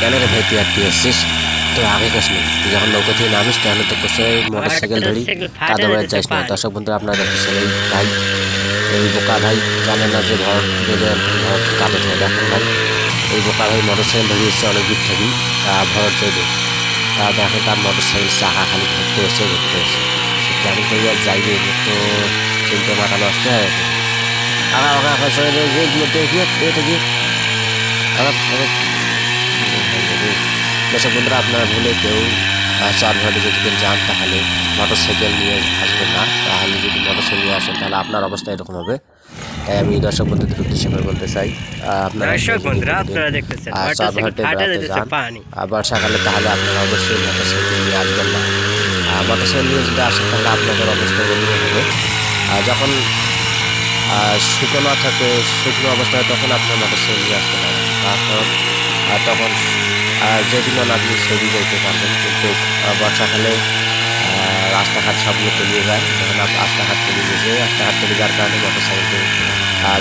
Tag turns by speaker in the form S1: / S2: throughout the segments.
S1: কেন রে ভাই তুই আটকে আসছিস? তো আগে নেই তুই যখন নৌকা থেকে নামিস তাহলে তো কোষে মোটর সাইকেল ধরি। কাদা বেড়ার যাইস না। দর্শক বন্ধুরা আপনারা দেখতেছেন এই ভাই এই বোকা ভাই জানে না যে ঘর ঘর কাদা থেকে। দেখেন ভাই এই বোকা ভাই মোটর সাইকেল ধরে এসছে অনেক দূর থেকে। তা ভর যাইবে তা দেখেন তার মোটর সাইকেল চাকা খালি ঘুরতে এসে ঘুরতে এসে সে কেন করে আর যাইবে তো চিন্তা মাথা নষ্ট হয়ে গেছে। আগা আগা আগা চলে যাই যে গিয়ে গিয়ে গিয়ে। আগা আগা দর্শক বন্ধুরা আপনারা ভুলে কেউ চার ঘাটে যদি কেউ যান তাহলে মোটর সাইকেল নিয়ে আসবেন না। তাহলে যদি মোটর সাইকেল নিয়ে আসেন তাহলে আপনার অবস্থা এরকম হবে। তাই আমি দর্শক বন্ধুদের উদ্দেশ্যে করে বলতে চাই
S2: মোটরসাইকেল
S1: যান বর্ষাকালে তাহলে আপনারা অবশ্যই মোটর সাইকেল নিয়ে আসবেন না। মোটর সাইকেল নিয়ে যদি আসেন তাহলে আপনাদের অবস্থা এরকম হবে। আর যখন শুকনো থাকে শুকনো অবস্থায় তখন আপনার মোটর সাইকেল নিয়ে আসতে পারেন। আর তখন যেদিনও লাগবে সেদিন যেতে পারবেন, কিন্তু বর্ষাকালে রাস্তাঘাট সবগুলো তলিয়ে যায়। যখন রাস্তাঘাট তলিয়ে গেছে রাস্তাঘাট তলিয়ে যাওয়ার কারণে মোটর সাইকেল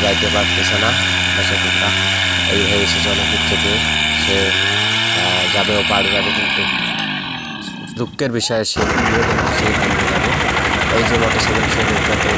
S1: যাইতে পারতেছে না। দর্শকরা এইভাবে এসেছে অনেক দূর থেকে সে যাবে ও পাড়ে যাবে কিন্তু দুঃখের বিষয়ে সে ভেঙে যাবে। এই যে মোটর সাইকেল সে নৌকাতে